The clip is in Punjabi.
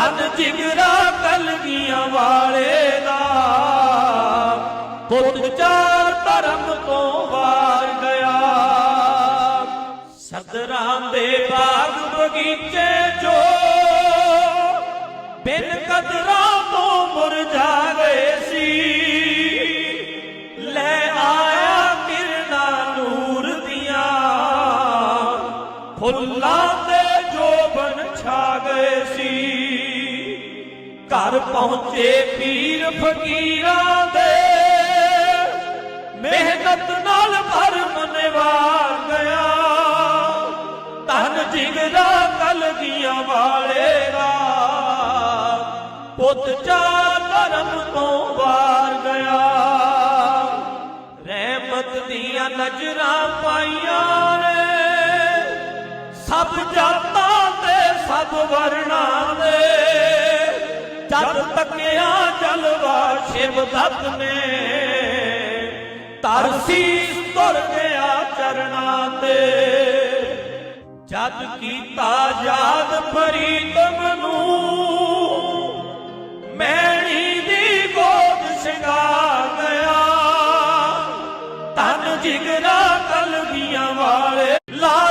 ਧਨ ਜਿਗਰਾ ਕਲਗੀਆਂ ਵਾਲੇ ਦਾ। ਪੁੱਤ ਚਾਰ ਧਰਮ ਤੋਂ ਵਾਰ ਗਿਆ। ਸਦਰਾਂ ਦੇ ਬਾਗ ਬਗੀਚੇ ਜੋ ਬਿਨ ਕਦਰਾਂ ਤੋਂ ਮੁਰਝਾ ਗਏ ਸੀ। ਲੈ ਆਇਆ ਕਿਰਨਾ ਨੂਰ ਦੀਆਂ। ਫੁੱਲਾਂ ਘਰ ਪਹੁੰਚੇ ਪੀਰ ਫਕੀਰਾਂ ਦੇ। ਮਿਹਨਤ ਨਾਲ ਭਰਮ ਨਿਵਾਰ ਗਿਆ। ਧਨ ਜਿਗਰਾ ਕਲਗੀਆਂ ਵਾਲੇ ਦਾ। ਪੁੱਤ ਚਾ ਧਰਮ ਤੋਂ ਵਾਰ ਗਿਆ। ਰਹਿਮਤ ਦੀਆਂ ਨਜ਼ਰਾਂ ਪਾਈਆਂ ਨੇ। ਸਭ ਜਾਤਾਂ ਤੇ ਸਭ ਵਰਣਾਂ ਜਦ ਤੱਕਿਆ ਜਲਵਾ ਸ਼ਿਵ ਦਤ ਨੇ ਤਰਸੀ ਤੁਰ ਗਿਆ ਚਰਨਾਂ ਤੇ। ਜਦ ਕੀਤਾ ਯਾਦ ਫਰੀਦਮ ਨੂੰ